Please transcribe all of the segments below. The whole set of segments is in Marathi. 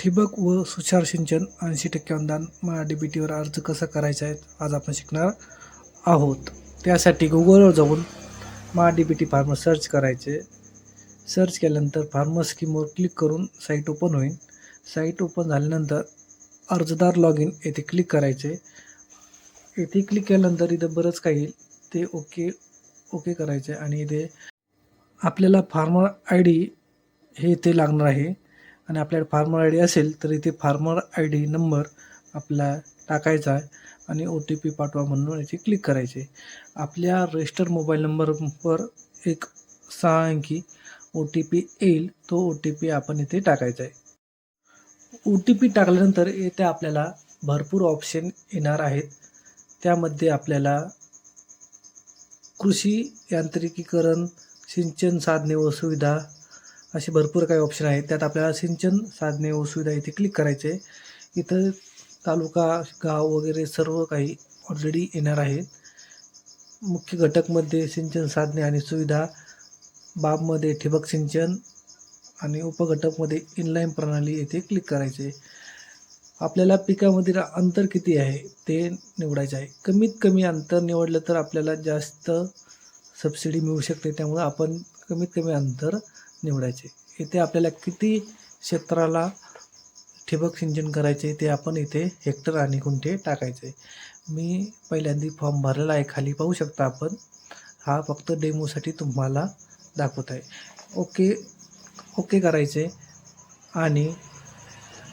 ठिबक व सुषार सिंचन ऐंशी टक्के अनुदान महा डी बी टीवर अर्ज कसा करायचा आहे आज आपण शिकणार आहोत. त्यासाठी गुगलवर जाऊन Maha D B T farmer search करायचे. सर्च केल्यानंतर फार्मर स्कीमवर क्लिक करून साईट ओपन होईल. साईट ओपन झाल्यानंतर अर्जदार लॉग इन येथे क्लिक करायचे. येथे क्लिक केल्यानंतर इथं बरंच काही येईल. ते ओके ओके करायचे आणि इथे आपल्याला फार्मर आय डी हे इथे लागणार आहे. आणि आपल्याकडे फार्मर आय डी असेल तर इथे फार्मर आय डी नंबर आपला टाकायचा आहे आणि ओ टी पी पाठवा म्हणून याचे क्लिक करायचे. आपल्या रजिस्टर मोबाईल नंबरवर एक सहा अंकी ओ टी पी येईल तो ओ टी पी आपण इथे टाकायचा आहे. ओ टी पी टाकल्यानंतर इथे आपल्याला भरपूर ऑप्शन येणार आहेत. त्यामध्ये आपल्याला कृषी यांत्रिकीकरण सिंचन साधने व सुविधा असे भरपूर काही ऑप्शन आहेत. त्यात आपल्याला सिंचन साधने व सुविधा इथे क्लिक करायचे इथं तालुका गाव वगैरे सर्व काही ऑलरेडी येणार आहेत. मुख्य घटकमध्ये सिंचन साधने आणि सुविधा बाबमध्ये ठिबक सिंचन आणि उपघटकमध्ये इनलाईन प्रणाली येथे क्लिक करायचे आपल्याला पिकामधील अंतर किती आहे ते निवडायचे आहे. कमीत कमी अंतर निवडलं तर आपल्याला जास्त सबसिडी मिळू शकते. त्यामुळे आपण कमीत कमी अंतर निवडायचे. इथे आपल्याला किती क्षेत्राला ठिबक सिंचन करायचे ते आपण इथे हेक्टर आणि गुंठे टाकायचे. मी पहिल्यांदा फॉर्म भरलेला आहे खाली पाहू शकता आपण. हा फक्त डेमोसाठी तुम्हाला दाखवत आहे. ओके ओके करायचे आणि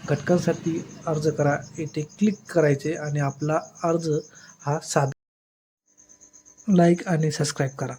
घटकांसाठी अर्ज करा. इथे क्लिक करायचे आणि आपला अर्ज हा साधा. लाईक आणि सबस्क्राईब करा.